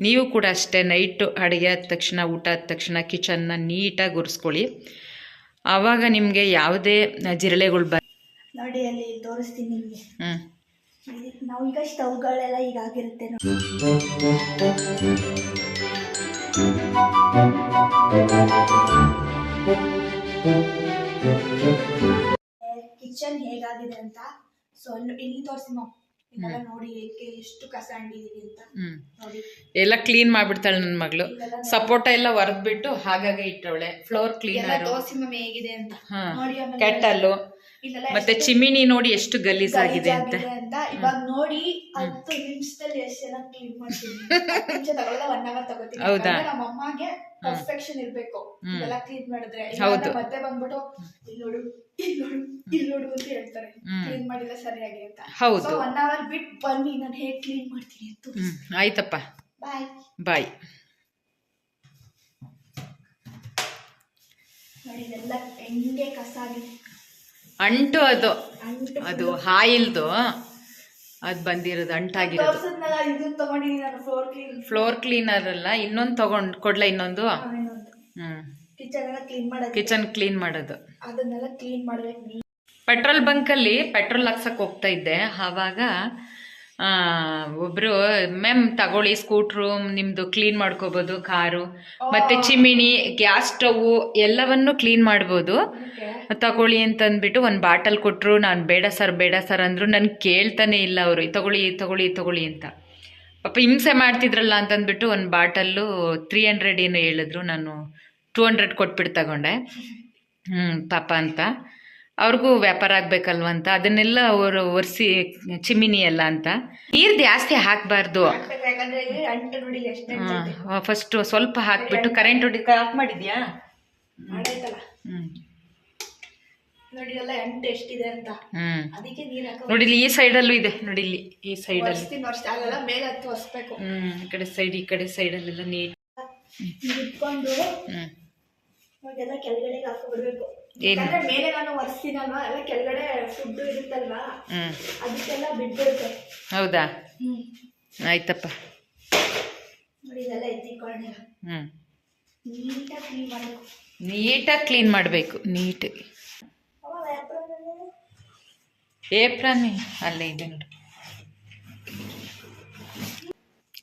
ನೀವು ಕೂಡ ಅಷ್ಟೇ ನೈಟು ಅಡುಗೆ ಆದ ತಕ್ಷಣ ಊಟ ಆದ ತಕ್ಷಣ ಕಿಚನ್ನ ನೀಟಾಗಿ ಒರೆಸ್ಕೊಳ್ಳಿ. ಆವಾಗ ನಿಮಗೆ ಯಾವುದೇ ಜಿರಳೆಗಳು ಬ ನೋಡಿ ಅಲ್ಲಿ ತೋರಿಸ್ತೀನಿ ನಿಮಗೆ. ಹ್ಞೂ ನಾವು ಈಗ ಸ್ಟವ್ಗಳೆಲ್ಲ ಈಗ ಆಗಿರುತ್ತೆ ಕಿಚನ್ ಹೇಗಾಗಿದೆ ಅಂತ? ಸೊ ಇಲ್ಲಿ ತೋರಿಸ್ತೀನಿ ನಾವು ನೋಡಿ ಏಕೆ ಎಷ್ಟು ಕಸ ಅಂತ ಎಲ್ಲ ಕ್ಲೀನ್ ಮಾಡ್ಬಿಡ್ತಾಳೆ ನನ್ನ ಮಗಳು. ಸಪೋಟ ಎಲ್ಲ ಹೊರದ್ಬಿಟ್ಟು ಹಾಗಾಗಿ ಇಟ್ಟವಳೆ. ಫ್ಲೋರ್ ಕ್ಲೀನ್ ಮಮ್ಮ ಹೇಗಿದೆ ಅಂತ. ಕೆಟ್ಟಲ್ಲು. ಮತ್ತೆ ಚಿಮಿನಿ ನೋಡಿ ಎಷ್ಟು ಗಲೀಜಾಗಿದೆ ಅಂತ. ಅಂತ. ಇವಾಗ ನೋಡಿ ಹತ್ತು ನಿಮಿಷದಲ್ಲಿ ಎಷ್ಟು ಜನ ಕ್ಲೀನ್ ಮಾಡ್ತೀನಿ ಹತ್ತು ನಿಮಿಷ ತಗೊಳ್ಳಲ್ಲ ಒನ್ ಅವರ್ ತಗೋತೀನಿ. ಹೌದಾ? ನಮ್ಮ ಅಮ್ಮಗೆ ಪರ್ಫೆಕ್ಷನ್ ಇರ್ಬೇಕು. ಎಲ್ಲ ಕ್ಲೀನ್ ಮಾಡಿದ್ರೆ. ಹೌದು. ಮತ್ತೆ ಬಂದ್ಬಿಟ್ಟು ಇಲ್ಲಿ ನೋಡು ಇಲ್ಲಿ ನೋಡು ಇಲ್ಲಿ ನೋಡು ಅಂತ ಹೇಳ್ತಾರೆ. ಕ್ಲೀನ್ ಮಾಡಿಲ್ಲ ಸರಿಯಾಗಿ ಅಂತ. ಹೌದು. ಒನ್ ಅವರ್ ಬಿಟ್ ಬನ್ನಿ ನಾನು ಹೇಗೆ ಕ್ಲೀನ್ ಮಾಡ್ತೀನಿ ಅಂತ. ಆಯ್ತಪ್ಪ. ಬಾಯ್ ಬಾಯ್ ನೋಡಿ ಇದೆಲ್ಲ ಹೆಂಗೆ ಕಸ ಆಗಿದೆ. ಅಂಟು ಅದು. ಅದು ಹಾಯಿಲ್ದು. ಅದು ಬಂದಿರೋದು ಅಂಟಾಗಿರೋದು. ಫ್ಲೋರ್ ಕ್ಲೀನ್ ಫ್ಲೋರ್ ಕ್ಲೀನರ್ ಅಲ್ಲ ಇನ್ನೊಂದು ತಗೊಂಡ್ ಕೊಡ್ಲ ಇನ್ನೊಂದು? ಹ್ಮ್. ಕಿಚನ್ ಕ್ಲೀನ್ ಮಾಡೋದು. ಪೆಟ್ರೋಲ್ ಬಂಕಲ್ಲಿ ಪೆಟ್ರೋಲ್ ಹಾಕ್ಸಕ್ ಹೋಗ್ತಾ ಇದ್ದೆ. ಆವಾಗ ಒಬ್ರು ಮ್ಯಾಮ್ ತಗೊಳ್ಳಿ ಸ್ಕೂಟ್ರು ನಿಮ್ದು ಕ್ಲೀನ್ ಮಾಡ್ಕೋಬಹುದು ಕಾರು. ಮತ್ತೆ ಚಿಮಿಣಿ ಗ್ಯಾಸ್ ಸ್ಟವ್ ಎಲ್ಲವನ್ನು ಕ್ಲೀನ್ ಮಾಡ್ಬೋದು. ತಗೊಳ್ಳಿ ಅಂತಂದ್ಬಿಟ್ಟು ಒಂದು ಬಾಟಲ್ ಕೊಟ್ಟರು ನಾನು ಬೇಡ ಸರ್ ಬೇಡ ಸರ್ ಅಂದರು ನಾನು ಕೇಳ್ತಾನೆ ಇಲ್ಲ ಅವರು ತಗೊಳ್ಳಿ ತಗೊಳ್ಳಿ ತಗೊಳ್ಳಿ ಅಂತ. ಪಾಪ ಹಿಂಸೆ ಮಾಡ್ತಿದ್ರಲ್ಲ ಅಂತಂದ್ಬಿಟ್ಟು ಒಂದು ಬಾಟಲ್ಲು ತ್ರೀ ಹಂಡ್ರೆಡ್ ಏನು ಹೇಳಿದ್ರು ನಾನು ಟೂ ಹಂಡ್ರೆಡ್ ಕೊಟ್ಬಿಟ್ಟು ತಗೊಂಡೆ. ಹ್ಞೂ ಪಾಪ ಅಂತ. ಅವ್ರಿಗೂ ವ್ಯಾಪಾರ ಆಗ್ಬೇಕಲ್ವ ಅಂತ. ಅದನ್ನೆಲ್ಲ ಅವರು ಒರೆಸಿ ಚಿಮಿನಿ ಎಲ್ಲ ಅಂತ. ನೀರು ಜಾಸ್ತಿ ಹಾಕಬಾರ್ದು. ಫಸ್ಟ್ ಸ್ವಲ್ಪ ಹಾಕ್ಬಿಟ್ಟು ಕರೆಂಟ್ ಹೊಡಿ ಆಫ್ ಮಾಡಿದ್ಯಾ? ಮಾಡೈತಲ್ಲ. ಹ್ಞೂ ನೋಡಿ ಇದೆಲ್ಲ ಅಂಟು ಅಂತ. ಹ್ಞೂ ಅದಕ್ಕೆ ನೀರ್ ಹಾಕೋ ನೋಡಿ ಇಲ್ಲಿ ಈ ಸೈಡಲ್ಲೂ ಇದೆ. ನೋಡಿ ಇಲ್ಲಿ ಈ ಸೈಡಲ್ಲಿ. ಅಲ್ಲಿ ಹ್ಮ್ ಈ ಕಡೆ ಸೈಡ್ ಈ ಕಡೆ ಸೈಡಲ್ಲೆಲ್ಲ ನೀಟ್. ನೀರ್ ಕೆಳಗಡೆಗೆ ಹಾಕೊಬಿಡ್ಬೇಕು? ಯಾಕಂದ್ರೆ ಮೇಲೆ ನಾನು ಒರೆಸ್ತೀನಲ್ವಾ? ಎಲ್ಲ ಕೆಳಗಡೆ ಫುಡ್ ಇರುತ್ತಲ್ವಾ? ಹ್ಮ್. ಅದಕ್ಕೆಲ್ಲ ಬಿದ್ದಿರುತ್ತೆ ಹೌದಾ? ಹ್ಮ್. ಆಯ್ತಪ್ಪ. ನೋಡಿ ಇದೆಲ್ಲ ಎತ್ತಿಕೊಳ್ಳಿ ಹ್ಮ್. ನೀಟಾಗಿ ಕ್ಲೀನ್ ಮಾಡಬೇಕು. ನೀಟಾಗಿ ಕ್ಲೀನ್ ಮಾಡಬೇಕು. ನೀಟಾಗಿ ಏಪ್ರನ್ ಅಲ್ಲೇ? ಇದೆ ನೋಡು.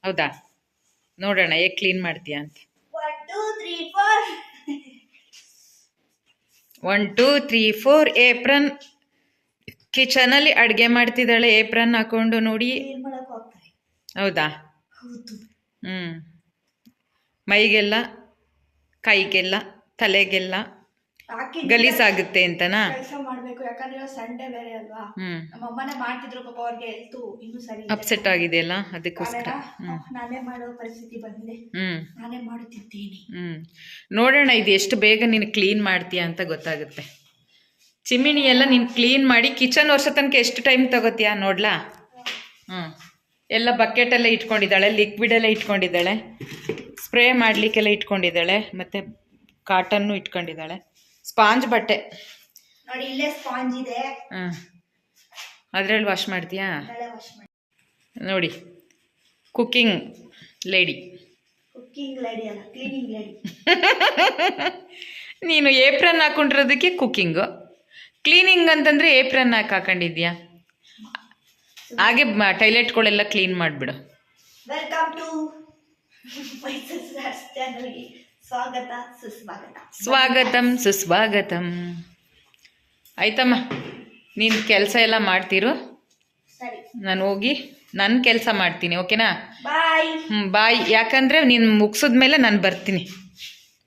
ಹೌದಾ? ನೋಡೋಣ ಹೇಗೆ ಕ್ಲೀನ್ ಮಾಡ್ತೀಯಾ ಅಂತ. One two three four one two three four apron ಕಿಚನಲ್ಲಿ ಅಡುಗೆ ಮಾಡ್ತಿದ್ದಾಳೆ ಏಪ್ರನ್ ಹಾಕೊಂಡು ನೋಡಿ. ಹೌದು? ಹ್ಞೂ ಮೈಗೆಲ್ಲ ಕೈಗೆಲ್ಲ ತಲೆಗೆಲ್ಲ. ಹಾಕಿ ಗಲೀಜಾಗುತ್ತೆ ಅಂತನಾ? ಕೆಲಸ ಮಾಡ್ಬೇಕು ಯಾಕಂದ್ರೆ ಸಂಡೇ ಬೇರೆ ಅಲ್ವಾ? ನಮ್ಮ ಅಮ್ಮನೇ ಮಾಡ್ತಿದ್ರು ಪಾಪ ಅವ್ರಿಗೆ ಹೆಲ್ತು ಇನ್ನೂ ಸರಿ. ಅಪ್ಸೆಟ್ ಆಗಿದೆಯಲ್ಲ ಅದಕ್ಕೋಸ್ಕರ. ಕಾರಣ, ಹ್ಞೂ ನಾನೇ ಮಾಡೋ ಪರಿಸ್ಥಿತಿ ಬಂದಿದೆ. ನಾನೇ ಮಾಡುತ್ತಿದ್ದೀನಿ. ನೋಡೋಣ ಇದು ಎಷ್ಟು ಬೇಗ ನೀನು ಕ್ಲೀನ್ ಮಾಡ್ತೀಯ ಅಂತ ಗೊತ್ತಾಗುತ್ತೆ. ಚಿಮಿಣಿ ಎಲ್ಲ ನೀನು ಕ್ಲೀನ್ ಮಾಡಿ ಕಿಚನ್ ವರ್ಷ ತನಕ ಎಷ್ಟು ಟೈಮ್ ತಗೋತೀಯಾ ನೋಡ್ಲಾ? ಹ್ಞೂ ಎಲ್ಲ ಬಕೆಟೆಲ್ಲ ಇಟ್ಕೊಂಡಿದ್ದಾಳೆ ಲಿಕ್ವಿಡ್ ಎಲ್ಲ ಇಟ್ಕೊಂಡಿದ್ದಾಳೆ. ಸ್ಪ್ರೇ ಮಾಡಲಿಕ್ಕೆಲ್ಲ ಇಟ್ಕೊಂಡಿದ್ದಾಳೆ ಮತ್ತು ಕಾಟನ್ನು ಇಟ್ಕೊಂಡಿದ್ದಾಳೆ. ಸ್ಪಾಂಜ್ ಬಟ್ಟೆ. ನೋಡಿ ಇಲ್ಲೇ ಸ್ಪಾಂಜ್ ಇದೆ. ಹಾಂ. ಅದ್ರಲ್ಲಿ ವಾಶ್ ಮಾಡ್ತೀಯಾ? ನೋಡಿ ಕುಕ್ಕಿಂಗ್ ಲೇಡಿ ಕುಕ್ಕಿಂಗ್ ಲೇಡಿ ಅಲ್ಲ ಕ್ಲೀನಿಂಗ್ ಲೇಡಿ ನೀನು ಏಪ್ರನ್ ಹಾಕೊಂಡಿರೋದಕ್ಕೆ ಕುಕ್ಕಿಂಗು ಕ್ಲೀನಿಂಗ್ ಅಂತಂದರೆ ಏಪ್ರನ್ ಹಾಕಿ ಹಾಕೊಂಡಿದ್ಯಾ ಹಾಗೆ ಟೈಲೆಟ್ಗಳೆಲ್ಲ ಕ್ಲೀನ್ ಮಾಡಿಬಿಡು. ವೆಲ್ಕಮ್ ಟು ಸ್ವಾಗತ ಸುಸ್ವಾಗತ. ಸ್ವಾಗತಂ ಸುಸ್ವಾಗತಂ. ಆಯ್ತಮ್ಮ ನೀನು ಕೆಲಸ ಎಲ್ಲ ಮಾಡ್ತಿರು? ಸರಿ. ನಾನು ಹೋಗಿ ನನ್ನ ಕೆಲಸ ಮಾಡ್ತೀನಿ ಓಕೆನಾ? ಬಾಯ್. ಹ್ಞೂ ಬಾಯ್. ಯಾಕಂದರೆ ನೀನು ಮುಗಿಸಿದ್ಮೇಲೆ ನಾನು ಬರ್ತೀನಿ.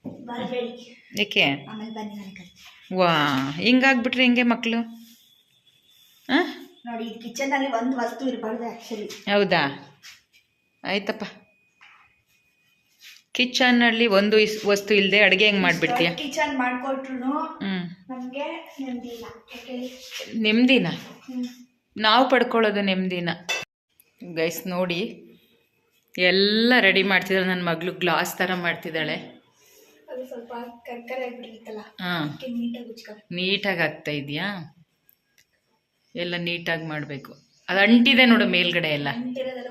ಬರಬೇಡಿ. ಏಕೆ? ಆಮೇಲೆ ಬನ್ನಿ ನಾನು ಕರಿತೀನಿ. ವಾ ಹಿಂಗಾಗ್ಬಿಟ್ರೆ ಹೆಂಗೆ ಮಕ್ಕಳು ಹಾಂ? ನೋಡಿ ಕಿಚನ್ ಅಲ್ಲಿ ಒಂದು ವಸ್ತು ಇರಬಾರ್ದು ಆಕ್ಚುಲಿ ಹೌದಾ? ಆಯ್ತಪ್ಪ. ಕಿಚನಲ್ಲಿ ಒಂದು ಇಸ್- ವಸ್ತು ಇಲ್ಲದೆ ಅಡುಗೆ ಹೆಂಗ್ ಮಾಡ್ಬಿಡ್ತೀಯ? ಕಿಚನ್ ಮಾಡ್ಕೊಟ್ರು ಹ್ಞೂ ನಮ್ಗೆ ನೆಮ್ಮದಿ ಇಲ್ಲ ಯಾಕೆ? ನೆಮ್ಮದಿನ? ಹ್ಮ್. ನಾವು ಪಡ್ಕೊಳ್ಳೋದು ನೆಮ್ಮದಿನ. ಗೈಸ್ ನೋಡಿ. ಎಲ್ಲ ರೆಡಿ ಮಾಡ್ತಿದ್ದಾಳೆ. ನನ್ನ ಮಗಳು ಗ್ಲಾಸ್ ಥರ ಮಾಡ್ತಿದ್ದಾಳೆ. ಅದು ಸ್ವಲ್ಪ ಕರ್ಕರೆ ಆಗ್ಬಿಟ್ಟಿರುತ್ತಲ್ಲ ಹಾಂ. ಅದಕ್ಕೆ ನೀಟಾಗಿ ಆಗ್ತಾ ಇದೆಯಾ ಎಲ್ಲ ನೀಟಾಗಿ ಮಾಡಬೇಕು. ಅದು ಅಂಟಿದೆ ನೋಡು ಮೇಲ್ಗಡೆ ಎಲ್ಲ.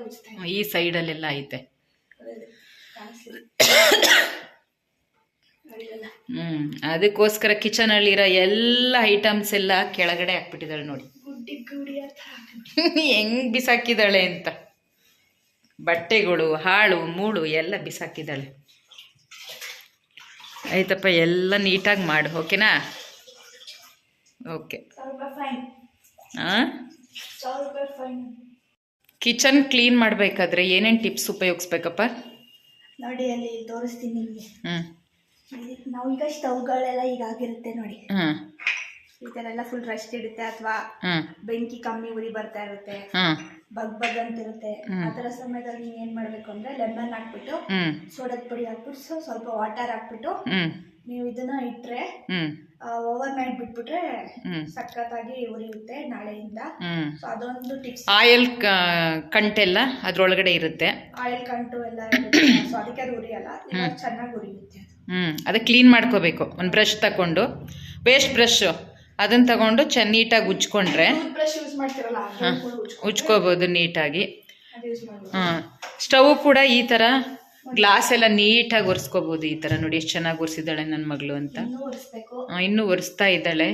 ಉಚ್ತಾ ಈ ಸೈಡಲ್ಲೆಲ್ಲ ಐತೆ. ಹ್ಮ್ ಅದಕ್ಕೋಸ್ಕರ ಕಿಚನ್ ಅಲ್ಲಿರೋ ಎಲ್ಲ ಐಟಮ್ಸ್ ಎಲ್ಲ ಕೆಳಗಡೆ ಹಾಕ್ಬಿಟ್ಟಿದ್ದಾಳೆ ನೋಡಿ. ಹೆಂಗ್ ಬಿಸಾಕಿದಾಳೆ ಅಂತ. ಬಟ್ಟೆಗಳು ಹಾಳು ಮೂಳು ಎಲ್ಲ ಬಿಸಾಕಿದಾಳೆ ಆಯ್ತಪ್ಪ ಎಲ್ಲ ನೀಟಾಗಿ ಮಾಡು ಓಕೆನಾ? ಓಕೆ. ಕಿಚನ್ ಕ್ಲೀನ್ ಮಾಡಬೇಕಾದ್ರೆ ಏನೇನು ಟಿಪ್ಸ್ ಉಪಯೋಗಿಸ್ಬೇಕಪ್ಪ? ನೋಡಿ ಅಲ್ಲಿ ತೋರಿಸ್ತೀನಿ ನಿಮಗೆ. ನಾವು ಈಗ ಸ್ಟವ್ಗಳೆಲ್ಲ ಈಗ ಆಗಿರುತ್ತೆ ನೋಡಿ. ಈ ತರ ಎಲ್ಲ ಫುಲ್ ರಸ್ಟ್ ಇರುತ್ತೆ ಅಥವಾ ಬೆಂಕಿ ಕಮ್ಮಿ ಉರಿ ಬರ್ತಾ ಇರುತ್ತೆ ಬಗ್ ಬಗ್ ಅಂತ ಇರುತ್ತೆ. ಆ ಥರ ಸಮಯದಲ್ಲಿ ನೀವು ಏನ್ ಮಾಡ್ಬೇಕು ಅಂದ್ರೆ ಲೆಮನ್ ಹಾಕ್ಬಿಟ್ಟು ಸೋಡದ್ ಪುಡಿ ಹಾಕ್ಬಿಟ್ಟು ಸ್ವಲ್ಪ ವಾಟರ್ ಹಾಕ್ಬಿಟ್ಟು ನೀವು ಇದನ್ನ ಇಟ್ಟರೆ ಹ್ಞೂ ಓವರ್ ನೈಟ್ ಬಿಟ್ಬಿಟ್ರೆ ಸಖತ್ತಾಗಿ ಉರಿಯುತ್ತೆ ನಾಳೆಯಿಂದ. ಸೊ ಅದೊಂದು ಟಿಪ್ಸ್ ಆಯಿಲ್ ಕಂಟೆಲ್ಲ ಅದ್ರೊಳಗಡೆ ಇರುತ್ತೆ. ಆಯಿಲ್ ಕಂಟು ಎಲ್ಲ ಸೊ ಅದಕ್ಕೆ ಅದು ಉರಿಯಲ್ಲ. ಚೆನ್ನಾಗಿ ಉರಿಯುತ್ತೆ ಅದು. ಹ್ಞೂ ಅದು ಕ್ಲೀನ್ ಮಾಡ್ಕೋಬೇಕು. ಒಂದು ಬ್ರಷ್ ತಗೊಂಡು. ವೇಸ್ಟ್ ಬ್ರಷ್ ಅದನ್ನು ತಗೊಂಡು ಚೆನ್ನ ನೀಟಾಗಿ ಉಜ್ಕೊಂಡ್ರೆ. ಉಜ್ಕೋಬೋದು ನೀಟಾಗಿ. ಹಾಂ ಸ್ಟವ್ ಕೂಡ ಈ ಥರ ಗ್ಲಾಸ್ ಎಲ್ಲ ನೀಟಾಗಿ ಒರೆಸ್ಕೋಬೋದು ಈ ಥರ ನೋಡಿ ಎಷ್ಟು ಚೆನ್ನಾಗಿ ಒರೆಸಿದ್ದಾಳೆ ನನ್ನ ಮಗಳು ಅಂತ. ಇನ್ನೂ ಒರೆಸ್ತಾ ಇದ್ದಾಳೆ.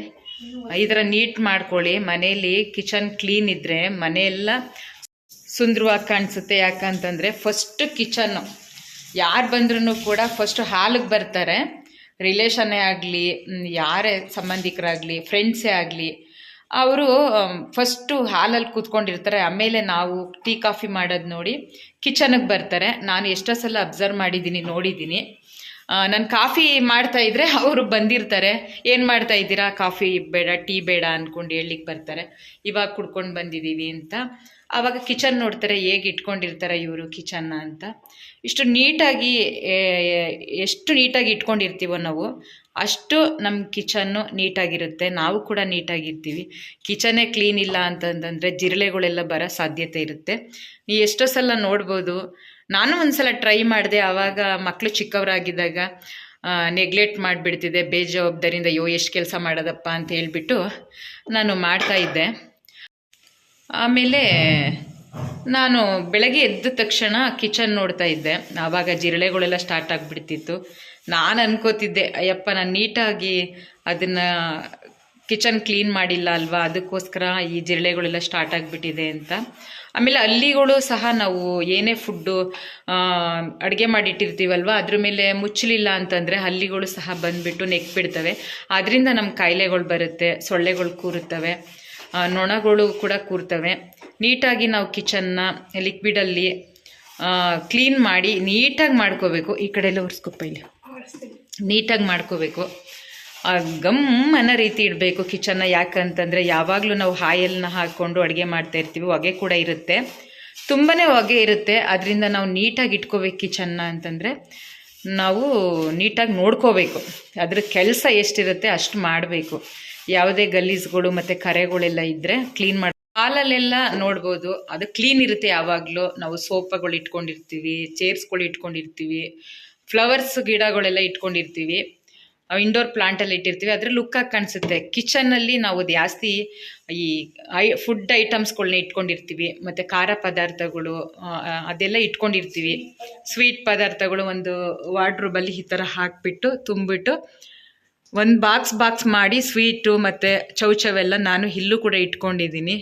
ಈ ಥರ ನೀಟ್ ಮಾಡ್ಕೊಳ್ಳಿ. ಮನೇಲಿ ಕಿಚನ್ ಕ್ಲೀನ್ ಇದ್ದರೆ ಮನೆಯೆಲ್ಲ ಸುಂದರವಾಗಿ ಕಾಣಿಸುತ್ತೆ. ಯಾಕಂತಂದರೆ ಫಸ್ಟ್ ಕಿಚನ್ನು ಯಾರು ಬಂದ್ರೂ ಕೂಡ ಫಸ್ಟ್ ಹಾಲಿಗೆ ಬರ್ತಾರೆ. ರಿಲೇಷನ್ನೇ ಆಗಲಿ ಯಾರೇ ಸಂಬಂಧಿಕರಾಗಲಿ ಫ್ರೆಂಡ್ಸೇ ಆಗಲಿ ಅವರು ಫಸ್ಟು ಹಾಲಲ್ಲಿ ಕೂತ್ಕೊಂಡಿರ್ತಾರೆ. ಆಮೇಲೆ ನಾವು ಟೀ, ಕಾಫಿ ಮಾಡೋದು ನೋಡಿ ಕಿಚನಿಗೆ ಬರ್ತಾರೆ. ನಾನು ಎಷ್ಟೋ ಸಲ ಅಬ್ಸರ್ವ್ ಮಾಡಿದ್ದೀನಿ, ನೋಡಿದ್ದೀನಿ. ನಾನು ಕಾಫಿ ಮಾಡ್ತಾ ಇದ್ರೆ ಅವರು ಬಂದಿರ್ತಾರೆ. ಏನು ಮಾಡ್ತಾ ಇದ್ದೀರಾ? ಕಾಫಿ ಬೇಡ, ಟೀ ಬೇಡ ಅಂದ್ಕೊಂಡು ಹೇಳಲಿಕ್ಕೆ ಬರ್ತಾರೆ. ಇವಾಗ ಕುಡ್ಕೊಂಡು ಬಂದಿದ್ದೀವಿ ಅಂತ. ಆವಾಗ ಕಿಚನ್ ನೋಡ್ತಾರೆ, ಹೇಗೆ ಇಟ್ಕೊಂಡಿರ್ತಾರೆ ಇವರು ಕಿಚನ್ನ ಅಂತ. ಇಷ್ಟು ನೀಟಾಗಿ ಎಷ್ಟು ನೀಟಾಗಿ ಇಟ್ಕೊಂಡಿರ್ತೀವೋ ನಾವು ಅಷ್ಟು ನಮ್ಮ ಕಿಚನ್ನು ನೀಟಾಗಿರುತ್ತೆ. ನಾವು ಕೂಡ ನೀಟಾಗಿರ್ತೀವಿ. ಕಿಚನೇ ಕ್ಲೀನ್ ಇಲ್ಲ ಅಂತಂತಂದರೆ ಜಿರಳೆಗಳೆಲ್ಲ ಬರೋ ಸಾಧ್ಯತೆ ಇರುತ್ತೆ. ಎಷ್ಟೋ ಸಲ ನೋಡ್ಬೋದು. ನಾನು ಒಂದ್ಸಲ ಟ್ರೈ ಮಾಡಿದೆ. ಆವಾಗ ಮಕ್ಕಳು ಚಿಕ್ಕವರಾಗಿದ್ದಾಗ ನೆಗ್ಲೆಕ್ಟ್ ಮಾಡಿಬಿಡ್ತಿದ್ದೆ. ಬೇಜವಾಬ್ದಾರಿಯಿಂದ, ಅಯ್ಯೋ, ಎಷ್ಟು ಕೆಲಸ ಮಾಡೋದಪ್ಪ? ಅಂತ ಹೇಳಿಬಿಟ್ಟು ನಾನು ಮಾಡ್ತಾಯಿದ್ದೆ ಆಮೇಲೆ ನಾನು ಬೆಳಗ್ಗೆ ಎದ್ದ ತಕ್ಷಣ ಕಿಚನ್ ನೋಡ್ತಾ ಇದ್ದೆ. ಆವಾಗ ಜಿರಳೆಗಳೆಲ್ಲ ಸ್ಟಾರ್ಟ್ ಆಗಿಬಿಡ್ತಿತ್ತು. ನಾನು ಅನ್ಕೋತಿದ್ದೆ, ಅಯ್ಯಪ್ಪ, ನಾನು ನೀಟಾಗಿ ಅದನ್ನು ಕಿಚನ್ ಕ್ಲೀನ್ ಮಾಡಿಲ್ಲ ಅಲ್ವಾ? ಅದಕ್ಕೋಸ್ಕರ ಈ ಜಿರಳೆಗಳೆಲ್ಲ ಸ್ಟಾರ್ಟ್ ಆಗಿಬಿಟ್ಟಿದೆ ಅಂತ. ಆಮೇಲೆ ಅಲ್ಲಿಗಳು ಸಹ ನಾವು ಏನೇ ಫುಡ್ಡು ಅಡುಗೆ ಮಾಡಿಟ್ಟಿರ್ತೀವಲ್ವ? ಅದ್ರ ಮೇಲೆ ಮುಚ್ಚಲಿಲ್ಲ ಅಂತಂದರೆ ಹಲ್ಲಿಗಳು ಸಹ ಬಂದುಬಿಟ್ಟು ನೆಕ್ ಬಿಡ್ತವೆ ಅದರಿಂದ ನಮ್ಮ ಕಾಯಿಲೆಗಳು ಬರುತ್ತೆ, ಸೊಳ್ಳೆಗಳು ಕೂರುತ್ತವೆ. ನೊಣಗಳು ಕೂಡ ಕೂರ್ತವೆ. ನೀಟಾಗಿ ನಾವು ಕಿಚನ್ನ ಲಿಕ್ವಿಡಲ್ಲಿ ಕ್ಲೀನ್ ಮಾಡಿ ನೀಟಾಗಿ ಮಾಡ್ಕೋಬೇಕು. ಈ ಕಡೆ ಎಲ್ಲ ಒರೆಸ್ಕೊಪ್ಪ ಇಲ್ಲಿ. ನೀಟಾಗಿ ಮಾಡ್ಕೋಬೇಕು. ಗಮ್ ಅನ್ನೋ ರೀತಿ ಇಡಬೇಕು ಕಿಚನ್ನ. ಯಾಕಂತಂದರೆ ಯಾವಾಗಲೂ ನಾವು ಹಾಯಲ್ನ ಹಾಕ್ಕೊಂಡು ಅಡುಗೆ ಮಾಡ್ತಾ ಇರ್ತೀವಿ. ಹೊಗೆ ಕೂಡ ಇರುತ್ತೆ. ತುಂಬಾ ಹೊಗೆ ಇರುತ್ತೆ. ಅದರಿಂದ ನಾವು ನೀಟಾಗಿ ಇಟ್ಕೋಬೇಕು ಕಿಚನ್ನ ಅಂತಂದರೆ ನಾವು ನೀಟಾಗಿ ನೋಡ್ಕೋಬೇಕು. ಅದ್ರ ಕೆಲಸ ಎಷ್ಟಿರುತ್ತೆ ಅಷ್ಟು ಮಾಡಬೇಕು. ಯಾವುದೇ ಗಲೀಸ್ಗಳು ಮತ್ತು ಕರೆಗಳೆಲ್ಲ ಇದ್ದರೆ ಕ್ಲೀನ್ ಮಾಡಿ ಹಾಲಲ್ಲೆಲ್ಲ ನೋಡ್ಬೋದು. ಅದು ಕ್ಲೀನ್ ಇರುತ್ತೆ ಯಾವಾಗಲೂ. ನಾವು ಸೋಫಾಗಳು ಇಟ್ಕೊಂಡಿರ್ತೀವಿ ಚೇರ್ಸ್ಗಳು ಇಟ್ಕೊಂಡಿರ್ತೀವಿ ಫ್ಲವರ್ಸ್ ಗಿಡಗಳೆಲ್ಲ ಇಟ್ಕೊಂಡಿರ್ತೀವಿ. ಇಂಡೋರ್ ಪ್ಲಾಂಟಲ್ಲಿ ಇಟ್ಟಿರ್ತೀವಿ. ಅದ್ರ ಲುಕ್ಕಾಗಿ ಕಾಣಿಸುತ್ತೆ. ಕಿಚನ್ನಲ್ಲಿ ನಾವು ಜಾಸ್ತಿ ಈ ಐ ಫುಡ್ ಐಟಮ್ಸ್ಗಳನ್ನ ಇಟ್ಕೊಂಡಿರ್ತೀವಿ. ಮತ್ತು ಖಾರ ಪದಾರ್ಥಗಳು ಅದೆಲ್ಲ ಇಟ್ಕೊಂಡಿರ್ತೀವಿ. ಸ್ವೀಟ್ ಪದಾರ್ಥಗಳು ಒಂದು ವಾರ್ಡ್ರೂಬಲ್ಲಿ ಈ ಥರ ಹಾಕಿಬಿಟ್ಟು ತುಂಬಿಟ್ಟು ಒಂದು ಬಾಕ್ಸ್ ಬಾಕ್ಸ್ ಮಾಡಿ ಸ್ವೀಟು ಮತ್ತು ಚೌಚವೆಲ್ಲ ನಾನು ಇಲ್ಲೂ ಕೂಡ ಇಟ್ಕೊಂಡಿದ್ದೀನಿ.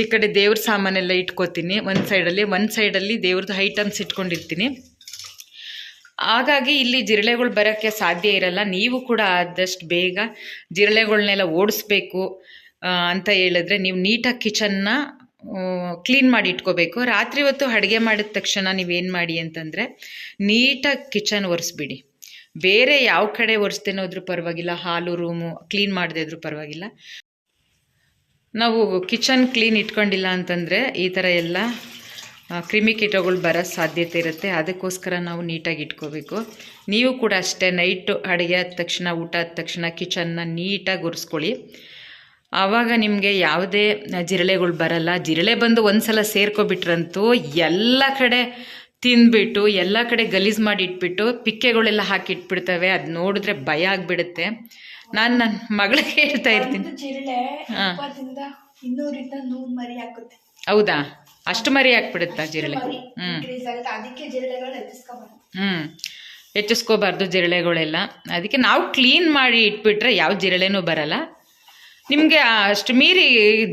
ಈ ಕಡೆ ದೇವ್ರ ಸಾಮಾನೆಲ್ಲ ಇಟ್ಕೋತೀನಿ. ಒಂದು ಸೈಡಲ್ಲಿ ಒಂದು ಸೈಡಲ್ಲಿ ದೇವ್ರದ್ದು ಐಟಮ್ಸ್ ಇಟ್ಕೊಂಡಿರ್ತೀನಿ. ಹಾಗಾಗಿ ಇಲ್ಲಿ ಜಿರಳೆಗಳು ಬರೋಕ್ಕೆ ಸಾಧ್ಯ ಇರಲ್ಲ. ನೀವು ಕೂಡ ಆದಷ್ಟು ಬೇಗ ಜಿರಳೆಗಳನ್ನೆಲ್ಲ ಓಡಿಸ್ಬೇಕು ಅಂತ ಹೇಳಿದ್ರೆ ನೀವು ನೀಟಾಗಿ ಕಿಚನ್ನ ಕ್ಲೀನ್ ಮಾಡಿ ಇಟ್ಕೋಬೇಕು. ರಾತ್ರಿ ಹೊತ್ತು ಅಡುಗೆ ಮಾಡಿದ ತಕ್ಷಣ ನೀವೇನು ಮಾಡಿ ಅಂತಂದರೆ ನೀಟಾಗಿ ಕಿಚನ್ ಒರೆಸ್ಬಿಡಿ. ಬೇರೆ ಯಾವ ಕಡೆ ಒರೆಸ್ದೇನೋ ಇದ್ರೂ ಪರವಾಗಿಲ್ಲ. ಹಾಲು, ರೂಮು, ಕ್ಲೀನ್ ಮಾಡದೇ ಇದ್ರೂ ಪರವಾಗಿಲ್ಲ. ನಾವು ಕಿಚನ್ ಕ್ಲೀನ್ ಇಟ್ಕೊಂಡಿಲ್ಲ ಅಂತಂದರೆ ಈ ಥರ ಎಲ್ಲ ಕ್ರಿಮಿಕೀಟಗಳು ಬರೋ ಸಾಧ್ಯತೆ ಇರುತ್ತೆ. ಅದಕ್ಕೋಸ್ಕರ ನಾವು ನೀಟಾಗಿ ಇಟ್ಕೋಬೇಕು. ನೀವು ಕೂಡ ಅಷ್ಟೇ ನೈಟು ಅಡುಗೆ ಆದ ತಕ್ಷಣ, ಊಟ ಆದ ತಕ್ಷಣ ಕಿಚನ್ನ ನೀಟಾಗಿ ಒರೆಸ್ಕೊಳ್ಳಿ. ಆವಾಗ ನಿಮಗೆ ಯಾವುದೇ ಜಿರಳೆಗಳು ಬರಲ್ಲ. ಜಿರಳೆ ಬಂದು ಒಂದು ಸಲ ಸೇರ್ಕೊಬಿಟ್ರಂತೂ ಎಲ್ಲ ಕಡೆ ತಿಂದ್ಬಿಟ್ಟು ಎಲ್ಲ ಕಡೆ ಗಲೀಜು ಮಾಡಿ ಇಟ್ಬಿಟ್ಟು ಪಿಕ್ಕೆಗಳೆಲ್ಲ ಹಾಕಿ ಇಟ್ಬಿಡ್ತವೆ ಅದು ನೋಡಿದ್ರೆ ಭಯ ಆಗಿಬಿಡುತ್ತೆ. ನಾನು ನನ್ನ ಮಗಳಿಗೆ ಹೇಳ್ತಾ ಇರ್ತೀನಿ. ಹಾ. ಇಪ್ಪತ್ತರಿಂದ ಇನ್ನೂರಿಂದ ನೂರು ಮರಿ ಹಾಕುತ್ತೆ. ಹೌದಾ? ಅಷ್ಟು ಮರಿ ಹಾಕ್ಬಿಡುತ್ತಾ ಜಿರಳೆ ಹ್ಞೂ ಹ್ಞೂ ಹೆಚ್ಚಿಸ್ಕೋಬಾರ್ದು. ಜಿರಳೆಗಳೆಲ್ಲ ಅದಕ್ಕೆ ನಾವು ಕ್ಲೀನ್ ಮಾಡಿ ಇಟ್ಬಿಟ್ರೆ ಯಾವ ಜಿರಳೆನೂ ಬರಲ್ಲ. ನಿಮಗೆ ಅಷ್ಟು ಮೀರಿ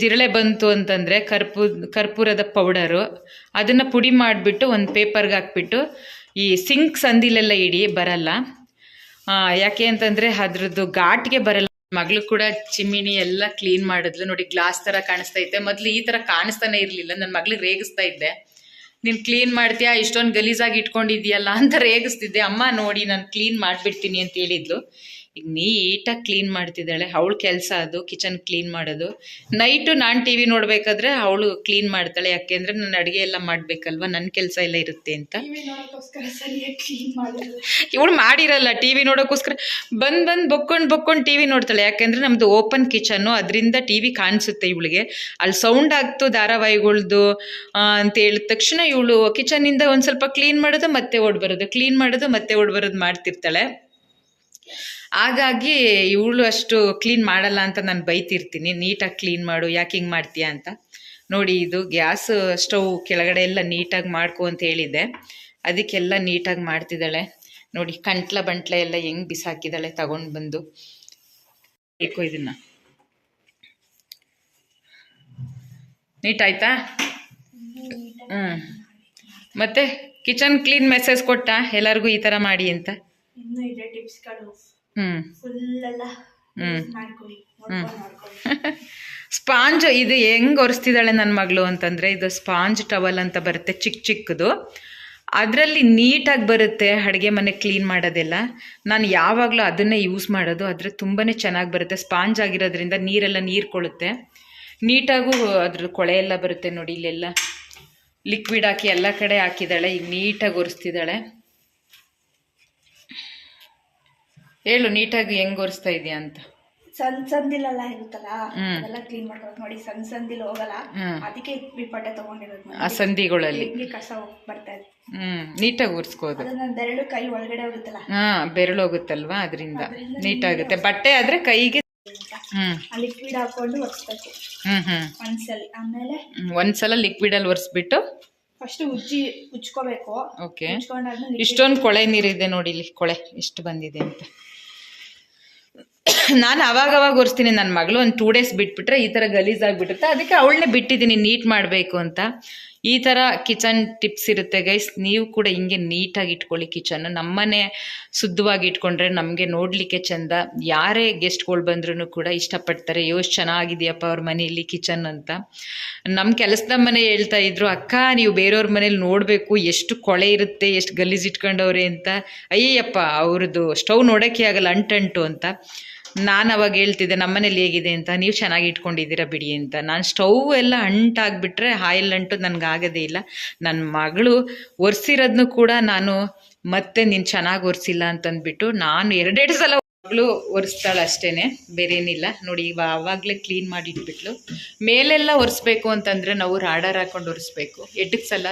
ಜಿರಳೆ ಬಂತು ಅಂತಂದರೆ ಕರ್ಪೂ, ಕರ್ಪೂರದ ಪೌಡರು, ಅದನ್ನು ಪುಡಿ ಮಾಡಿಬಿಟ್ಟು ಒಂದು ಪೇಪರ್ಗೆ ಹಾಕ್ಬಿಟ್ಟು ಈ ಸಿಂಕ್ ಸಂದಿಲೆಲ್ಲ ಇಡಿ, ಬರಲ್ಲ. ಯಾಕೆ ಅಂತಂದರೆ ಅದ್ರದ್ದು ಘಾಟ್ಗೆ ಬರಲ್ಲ. ಮಗಳು ಕೂಡ ಚಿಮಿಣಿ ಎಲ್ಲ ಕ್ಲೀನ್ ಮಾಡಿದ್ಲು. ನೋಡಿ ಗ್ಲಾಸ್ ಥರ ಕಾಣಿಸ್ತಾ ಇತ್ತೆ. ಮೊದಲು ಈ ಥರ ಕಾಣಿಸ್ತಾನೆ ಇರಲಿಲ್ಲ. ನನ್ನ ಮಗಳಿಗೆ ರೇಗಿಸ್ತಾ ಇದ್ದೆ. ನೀನು ಕ್ಲೀನ್ ಮಾಡ್ತೀಯಾ? ಇಷ್ಟೊಂದು ಗಲೀಜಾಗಿ ಇಟ್ಕೊಂಡಿದ್ಯಲ್ಲ ಅಂತ ರೇಗಿಸ್ತಿದ್ದೆ. ಅಮ್ಮ ನೋಡಿ, ನಾನು ಕ್ಲೀನ್ ಮಾಡಿಬಿಡ್ತೀನಿ ಅಂತ ಹೇಳಿದ್ಲು. ಈಗ ನೀಟಾಗಿ ಕ್ಲೀನ್ ಮಾಡ್ತಿದ್ದಾಳೆ. ಅವಳು ಕೆಲಸ ಅದು ಕಿಚನ್ ಕ್ಲೀನ್ ಮಾಡೋದು. ನೈಟು ನಾನು ಟಿ ವಿ ನೋಡಬೇಕಾದ್ರೆ ಅವಳು ಕ್ಲೀನ್ ಮಾಡ್ತಾಳೆ. ಯಾಕೆಂದ್ರೆ ನಾನು ಅಡುಗೆ ಎಲ್ಲ ಮಾಡಬೇಕಲ್ವ? ನನ್ನ ಕೆಲಸ ಎಲ್ಲ ಇರುತ್ತೆ ಅಂತ. ಇವಳು ಮಾಡಿರಲ್ಲ. ಟಿ ವಿ ನೋಡೋಕ್ಕೋಸ್ಕರ ಬಂದು ಬಂದು ಬೊಕ್ಕೊಂಡು ಬೊಕ್ಕೊಂಡು ಟಿ ವಿ ನೋಡ್ತಾಳೆ ಯಾಕೆಂದರೆ ನಮ್ಮದು ಓಪನ್ ಕಿಚನ್ನು ಅದರಿಂದ ಟಿ ವಿ ಕಾಣಿಸುತ್ತೆ ಇವಳಿಗೆ. ಅಲ್ಲಿ ಸೌಂಡ್ ಆಗ್ತು ಧಾರಾವಾಹಿಗಳ್ದು ಅಂತ ಹೇಳಿದ ತಕ್ಷಣ ಇವಳು ಇಂದ ಒಂದು ಸ್ವಲ್ಪ ಕ್ಲೀನ್ ಮಾಡೋದು ಮತ್ತೆ ಓಡ್ ಬರೋದು ಕ್ಲೀನ್ ಮಾಡೋದು ಮತ್ತೆ ಓಡ್ ಬರೋದು ಮಾಡ್ತಿರ್ತಾಳೆ. ಹಾಗಾಗಿ ಇವಳು ಅಷ್ಟು ಕ್ಲೀನ್ ಮಾಡಲ್ಲ ಅಂತ ನಾನು ಬೈತಿರ್ತೀನಿ. ನೀಟಾಗಿ ಕ್ಲೀನ್ ಮಾಡು, ಯಾಕೆ ಹಿಂಗೆ ಮಾಡ್ತೀಯಾ ಅಂತ. ನೋಡಿ, ಇದು ಗ್ಯಾಸ್ ಸ್ಟವ್ ಕೆಳಗಡೆ ಎಲ್ಲ ನೀಟಾಗಿ ಮಾಡ್ಕೊ ಅಂತ ಹೇಳಿದ್ದೆ. ಅದಕ್ಕೆಲ್ಲ ನೀಟಾಗಿ ಮಾಡ್ತಿದ್ದಾಳೆ. ನೋಡಿ, ಕಂಟ್ಲ ಬಂಟ್ಲ ಎಲ್ಲ ಹೆಂಗ್ ಬಿಸಾಕಿದ್ದಾಳೆ ತಗೊಂಡು ಬಂದು. ಬೇಕು ಇದನ್ನ. ನೀಟಾಯ್ತಾ? ಹ್ಞೂ ಮತ್ತೆ ಕಿಚನ್ ಕ್ಲೀನ್ ಮೆಸೇಜ್ ಕೊಟ್ಟ? ಎಲ್ಲರಿಗೂ ಈ ಥರ ಮಾಡಿ ಅಂತ. ಇನ್ನೂ ಇದೆ ಟಿಪ್ಸ್ಗಳು ಫುಲ್ ಎಲ್ಲ ಮಾಡ್ಕೊಳ್ಳಿ ಸ್ಪಾಂಜ್ ಇದು ಹೆಂಗ್ ಒರೆಸ್ತಿದ್ದಾಳೆ ನನ್ನ ಮಗಳು ಅಂತಂದರೆ ಇದು ಸ್ಪಾಂಜ್ ಟವಲ್ ಅಂತ ಬರುತ್ತೆ ಚಿಕ್ಕ ಚಿಕ್ಕದು. ಅದರಲ್ಲಿ ನೀಟಾಗಿ ಬರುತ್ತೆ ಅಡುಗೆ ಮನೆ ಕ್ಲೀನ್ ಮಾಡೋದೆಲ್ಲ. ನಾನು ಯಾವಾಗಲೂ ಅದನ್ನೇ ಯೂಸ್ ಮಾಡೋದು ಆದರೆ ತುಂಬಾ ಚೆನ್ನಾಗಿ ಬರುತ್ತೆ. ಸ್ಪಾಂಜ್ ಆಗಿರೋದ್ರಿಂದ ನೀರೆಲ್ಲ ನೀರ್ಕೊಳ್ಳುತ್ತೆ ನೀಟಾಗೂ ಅದ್ರ ಕೊಳೆ ಎಲ್ಲ ಬರುತ್ತೆ ನೋಡಿ ಇಲ್ಲೆಲ್ಲ ಲಿಕ್ವಿಡ್ ಹಾಕಿ ಎಲ್ಲ ಕಡೆ ಹಾಕಿದ್ದಾಳೆ ಈಗ ನೀಟಾಗಿ ಒರೆಸ್ತಿದ್ದಾಳೆ. ಹೇಳು ನೀಟಾಗಿ ಹೆಂಗ್ ಒರೆಸ್ತಾ ಇದೆಯಾ ಅಂತ. ಸಣ್ಣ ಸಂದಿಲೆಲ್ಲ ಇರುತ್ತಲ್ಲ ಹ್ಮ್. ಅದೆಲ್ಲ ಕ್ಲೀನ್ ಮಾಡ್ಕೊಳಕ್ ನೋಡಿ ಸಣ್ಣ ಸಂದಿಲ್ ಹೋಗಲ್ಲ. ಹ್ಮ್. ಅದಕ್ಕೆ ವಿಪಟ್ಟೆ ತಗೊಂಡಿರೋದು ಆ ಸಂಧಿಗಳಲ್ಲಿ ಕಸ ಹೋಗ್ ಬರ್ತಾ ಇದೆ. ಹ್ಮ್ ನೀಟಾಗಿ ಒರೆಸ್ಕೋದು. ಅದನ್ನ ಬೆರಳು ಕೈ ಒಳಗಡೆ ಹೋಗುತ್ತಲ್ಲ. ಹಾ ಬೆರಳು ಹೋಗುತ್ತಲ್ವಾ ಅದರಿಂದ? ನೀಟಾಗುತ್ತೆ. ಬಟ್ಟೆ ಆದ್ರೆ ಕೈಗೆ ಹ್ಮ್. ಆ ಲಿಕ್ವಿಡ್ ಹಾಕೊಂಡು ಒರೆಸ್ಬೇಕು. ಹ್ಮ್ ಹ್ಮ್. ಒಂದ್ಸಲಿ. ಆಮೇಲೆ ಹ್ಮ್. ಒಂದ್ಸಲ ಲಿಕ್ವಿಡ್ ಅಲ್ಲಿ ಒರೆಸ್ಬಿಟ್ಟು ಫಸ್ಟ್ ಉಜ್ಜಿ ಉಜ್ಕೋಬೇಕು. ಓಕೆ ಉಜ್ಕೊಂಡಾದ್ಮೇಲೆ ಇಷ್ಟೊಂದು ಕೊಳೆ ನೀರಿದೆ ನೋಡಿ ಇಲ್ಲಿ ಕೊಳೆ ಇಷ್ಟು ಬಂದಿದೆ ಅಂತ. ನಾನು ಅವಾಗ ಅವಾಗ ಒರೆಸ್ತೀನಿ ನನ್ನ ಮಗಳು ಒಂದು ಟೂ ಡೇಸ್ ಬಿಟ್ಬಿಟ್ರೆ ಈ ಥರ ಬಿಡುತ್ತೆ ಅದಕ್ಕೆ ಅವಳನ್ನೇ ಬಿಟ್ಟಿದ್ದೀನಿ, ನೀಟ್ ಮಾಡಬೇಕು ಅಂತ. ಈ ಥರ ಕಿಚನ್ ಟಿಪ್ಸ್ ಇರುತ್ತೆ ಗೈಸ್ ನೀವು ಕೂಡ ಹಿಂಗೆ ನೀಟಾಗಿ ಇಟ್ಕೊಳ್ಳಿ ಕಿಚನ್ ನಮ್ಮನೆ ಶುದ್ಧವಾಗಿ ಇಟ್ಕೊಂಡ್ರೆ ನಮಗೆ ನೋಡಲಿಕ್ಕೆ ಚಂದ. ಯಾರೇ ಗೆಸ್ಟ್ಗಳು ಬಂದ್ರೂ ಕೂಡ ಇಷ್ಟಪಡ್ತಾರೆ. ಎಷ್ಟು ಚೆನ್ನಾಗಿದೆಯಪ್ಪ ಅವ್ರ ಮನೆಯಲ್ಲಿ ಕಿಚನ್ ಅಂತ. ನಮ್ಮ ಕೆಲಸದ ಮನೆ ಹೇಳ್ತಾ ಇದ್ರು, ಅಕ್ಕ, ನೀವು ಬೇರೆಯವ್ರ ಮನೇಲಿ ನೋಡಬೇಕು. ಎಷ್ಟು ಕೊಳೆ ಇರುತ್ತೆ, ಎಷ್ಟು ಗಲೀಜು ಇಟ್ಕೊಂಡವ್ರೆ ಅಂತ. ಅಯ್ಯಯ್ಯಪ್ಪ ಅವ್ರದ್ದು ಸ್ಟವ್ ನೋಡೋಕ್ಕೆ ಆಗಲ್ಲ, ಅಂಟಂಟು ಅಂತ. ನಾನು ಅವಾಗ ಹೇಳ್ತಿದ್ದೆ ನಮ್ಮನೇಲಿ ಹೇಗಿದೆ ಅಂತ? ನೀವು ಚೆನ್ನಾಗಿ ಇಟ್ಕೊಂಡಿದ್ದೀರಾ ಬಿಡಿ ಅಂತ. ನಾನು ಸ್ಟವ್ ಎಲ್ಲ ಅಂಟಾಗ್ಬಿಟ್ರೆ ಆಯಿಲ್ ಅಂಟು ನನಗೆ ಆಗೋದೇ ಇಲ್ಲ. ನನ್ನ ಮಗಳು ಒರೆಸಿರೋದನ್ನು ಕೂಡ ನಾನು ಮತ್ತೆ ನೀನು ಚೆನ್ನಾಗಿ ಒರೆಸಿಲ್ಲ ಅಂತಂದ್ಬಿಟ್ಟು ನಾನು ಎರಡೆರಡು ಸಲ ಮಗಳು ಒರೆಸ್ತಾಳೆ ಅಷ್ಟೇನೆ ಬೇರೆ ಏನಿಲ್ಲ ನೋಡಿ ಇವ ಆವಾಗಲೇ ಕ್ಲೀನ್ ಮಾಡಿ ಇಟ್ಬಿಟ್ಲು ಮೇಲೆಲ್ಲ ಒರೆಸ್ಬೇಕು ಅಂತಂದರೆ ನಾವು ರಾಡರ್ ಹಾಕೊಂಡು ಒರೆಸ್ಬೇಕು. ಎಡ್ಡಕ್ಕೆ ಸಲ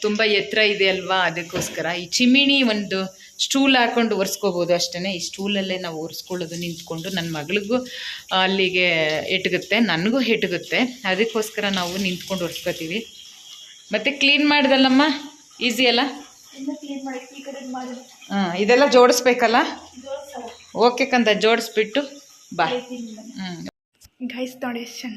ತುಂಬ ಎತ್ತರ ಇದೆ ಅಲ್ವಾ ಅದಕ್ಕೋಸ್ಕರ. ಈ ಚಿಮಿಣಿ ಒಂದು ಸ್ಟೂಲ್ ಹಾಕೊಂಡು ಒರೆಸ್ಕೋಬೋದು ಅಷ್ಟೇ ಈ ಸ್ಟೂಲಲ್ಲೇ ನಾವು ಒರೆಸ್ಕೊಳ್ಳೋದು ನಿಂತ್ಕೊಂಡು ನನ್ನ ಮಗಳಿಗೂ ಅಲ್ಲಿಗೆ ಎಟಗುತ್ತೆ ನನಗೂ ಹೆಟಗುತ್ತೆ ಅದಕ್ಕೋಸ್ಕರ ನಾವು ನಿಂತ್ಕೊಂಡು ಒರೆಸ್ಕೋತೀವಿ. ಮತ್ತು ಕ್ಲೀನ್ ಮಾಡ್ದಲ್ಲಮ್ಮ? ಈಸಿ ಅಲ್ಲ? ಇನ್ನು ಕ್ಲೀನ್ ಮಾಡಿ ಈ ಕಡೆ ಮಾಡಿ. ಹಾಂ ಇದೆಲ್ಲ ಜೋಡಿಸ್ಬೇಕಲ್ಲ? ಓಕೆ ಕಂದ ಜೋಡಿಸ್ಬಿಟ್ಟು ಬಾ. ಹ್ಞೂ ಗೈಸ್ ನೋಡಿ ಎಷ್ಟು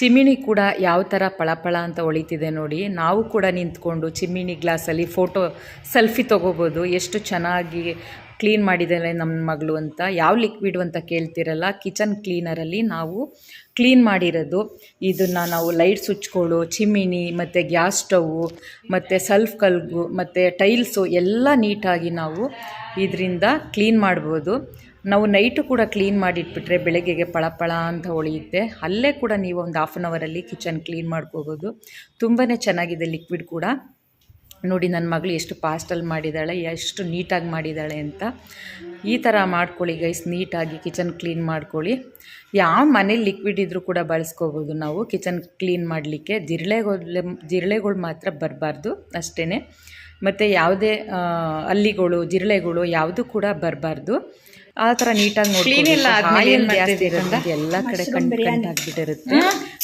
ಚಿಮಿಣಿ ಕೂಡ ಯಾವ ಥರ ಪಳಪಳ ಅಂತ ಹೊಳಿತಿದೆ ನೋಡಿ. ನಾವು ಕೂಡ ನಿಂತ್ಕೊಂಡು ಚಿಮಿಣಿ ಗ್ಲಾಸಲ್ಲಿ ಫೋಟೋ ಸೆಲ್ಫಿ ತೊಗೋಬೋದು. ಎಷ್ಟು ಚೆನ್ನಾಗಿ ಕ್ಲೀನ್ ಮಾಡಿದ್ದಾಳೆ ನಮ್ಮ ಮಗಳು ಅಂತ. ಯಾವ ಲಿಕ್ವಿಡ್ ಅಂತ ಕೇಳ್ತಿರಲ್ಲ, ಕಿಚನ್ ಕ್ಲೀನರಲ್ಲಿ ನಾವು ಕ್ಲೀನ್ ಮಾಡಿರೋದು. ಇದನ್ನು ನಾವು ಲೈಟ್ ಸ್ವಿಚ್ಗಳು, ಚಿಮಿಣಿ, ಮತ್ತು ಗ್ಯಾಸ್ ಸ್ಟವ್ವು ಮತ್ತು ಸಲ್ಫ್ ಕಲ್ಗು, ಮತ್ತು ಟೈಲ್ಸು ಎಲ್ಲ ನೀಟಾಗಿ ನಾವು ಇದರಿಂದ ಕ್ಲೀನ್ ಮಾಡ್ಬೋದು. ನಾವು ನೈಟು ಕೂಡ ಕ್ಲೀನ್ ಮಾಡಿಟ್ಬಿಟ್ರೆ ಬೆಳಗ್ಗೆಗೆ ಪಳಪಳ ಅಂತ ಹೊಳೆಯುತ್ತೆ. ಅಲ್ಲೇ ಕೂಡ ನೀವು ಒಂದು ಹಾಫ್ ಆನ್ ಅವರಲ್ಲಿ ಕಿಚನ್ ಕ್ಲೀನ್ ಮಾಡ್ಕೋಬೋದು. ತುಂಬಾ ಚೆನ್ನಾಗಿದೆ ಲಿಕ್ವಿಡ್ ಕೂಡ. ನೋಡಿ ನನ್ನ ಮಗಳು ಎಷ್ಟು ಫಾಸ್ಟಲ್ಲಿ ಮಾಡಿದ್ದಾಳೆ ಎಷ್ಟು ನೀಟಾಗಿ ಮಾಡಿದ್ದಾಳೆ ಅಂತ. ಈ ಥರ ಮಾಡ್ಕೊಳ್ಳಿ ಗೈಸ್ ನೀಟಾಗಿ ಕಿಚನ್ ಕ್ಲೀನ್ ಮಾಡ್ಕೊಳ್ಳಿ. ಯಾವ ಮನೇಲಿ ಲಿಕ್ವಿಡ್ ಇದ್ದರೂ ಕೂಡ ಬಳಸ್ಕೋಬೋದು ನಾವು ಕಿಚನ್ ಕ್ಲೀನ್ ಮಾಡಲಿಕ್ಕೆ. ಜಿರಳೆಗಳ ಜಿರಳೆಗಳು ಮಾತ್ರ ಬರಬಾರ್ದು ಅಷ್ಟೇ ಮತ್ತು ಯಾವುದೇ ಅಲ್ಲಿಗಳು ಜಿರಳೆಗಳು ಯಾವುದು ಕೂಡ ಬರಬಾರ್ದು. ಆ ಥರ ನೀಟಾಗಿ ಎಲ್ಲ ಅಂತ? ಕಡೆ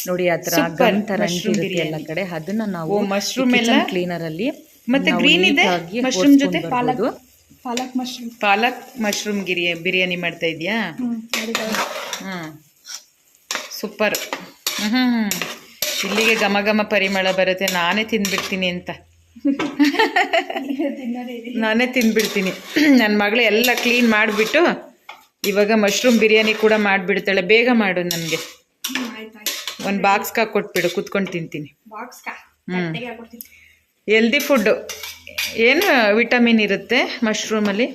ನೋಡಿ ಆ ಥರ Super, ಗನ್ ಥರ ಅಂಟಿರುತ್ತೆ ಎಲ್ಲ ಕಡೆ. ಅದನ್ನ ನಾವು ಮಶ್ರೂಮ್ ಎಲ್ಲ? ಕ್ಲೀನರ್ ಅಲ್ಲಿ ಮತ್ತೆ ಗ್ರೀನ್ ಇದೆ? ಮಶ್ರೂಮ್ ಜೊತೆ? ಪಾಲಕ್ ಪಾಲಕ್ ಮಶ್ರೂಮ್ ಪಾಲಕ್ ಮಶ್ರೂಮ್ ಗಿರಿ ಬಿರಿಯಾನಿ ಮಾಡ್ತಾ ಇದೆಯಾ ಹ್ಮ್ ಮಾಡಿದ್ದಾರೆ ಸೂಪರ್ ಹ್ಞೂ ಇಲ್ಲಿಗೆ ಘಮ ಘಮ ಪರಿಮಳ ಬರುತ್ತೆ. ನಾನೇ ತಿಂದ್ಬಿಡ್ತೀನಿ ಅಂತ. ನಾನೇ ತಿಂದ್ಬಿಡ್ತೀನಿ ನನ್ನ ಮಗಳು ಎಲ್ಲ ಕ್ಲೀನ್ ಮಾಡಿಬಿಟ್ಟು ಇವಾಗ ಮಶ್ರೂಮ್ ಬಿರಿಯಾನಿ ಕೂಡ ಮಾಡಿಬಿಡ್ತಾಳೆ. ಬೇಗ ಮಾಡು ನನಗೆ. ಒಂದು ಬಾಕ್ಸ್ ಕೊಟ್ಬಿಡು ಕುತ್ಕೊಂಡು ತಿಂತೀನಿ. ತಟ್ಟೆಗೆ ಹೆಲ್ದಿ ಫುಡ್ಡು ಏನು ವಿಟಮಿನ್ ಇರುತ್ತೆ ಮಶ್ರೂಮಲ್ಲಿ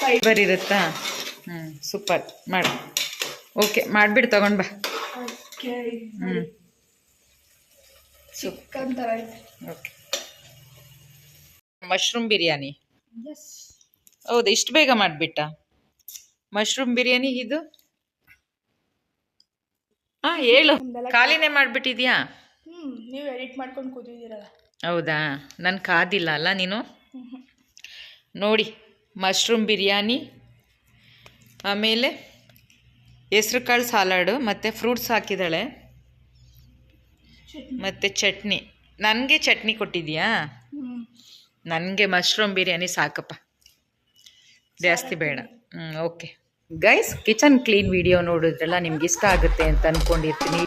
ಫೈಬರ್ ಇರುತ್ತಾ? ಹ್ಞೂ ಸೂಪರ್ ಮಾಡು. ಓಕೆ ಮಾಡಿಬಿಟ್ಟು ತಗೊಂಡು ಬಾ. ಹ್ಞೂ ಚಿಕನ್ ಥರ ಐತೆ. Okay mushroom biryani? ಎಸ್ ಹೌದು ಇಷ್ಟು ಬೇಗ ಮಾಡಿಬಿಟ್ಟ? ಮಶ್ರೂಮ್ ಬಿರಿಯಾನಿ ಇದು? ಹಾಂ ಹೇಳು. ಖಾಲಿನೇ ಮಾಡಿಬಿಟ್ಟಿದ್ಯಾ? ನೀವು ಎಡಿಟ್ ಮಾಡ್ಕೊಂಡು ಕೂತಿದ್ದೀರಲ್ಲ. ಹೌದಾ? ನಾನು ಕಾದಿಲ್ಲ ಅಲ್ಲ ನೀನು? ನೋಡಿ ಮಶ್ರೂಮ್ ಬಿರಿಯಾನಿ ಆಮೇಲೆ ಹೆಸ್ರು ಕಾಳು ಸಾಲಾಡು ಮತ್ತು ಫ್ರೂಟ್ಸ್ ಹಾಕಿದ್ದಾಳೆ. ಮತ್ತು ಚಟ್ನಿ. ನನಗೆ ಚಟ್ನಿ ಕೊಟ್ಟಿದ್ಯಾ? ನನಗೆ ಮಶ್ರೂಮ್ ಬಿರಿಯಾನಿ ಸಾಕಪ್ಪ. ಜಾಸ್ತಿ ಬೇಡ. ಹ್ಞೂ okay. Guys kitchen clean video ನೋಡಿದ್ರಲ್ಲ ನಿಮ್ಗೆ ಇಷ್ಟ ಆಗುತ್ತೆ ಅಂತ ಅಂದ್ಕೊಂಡಿರ್ತೀನಿ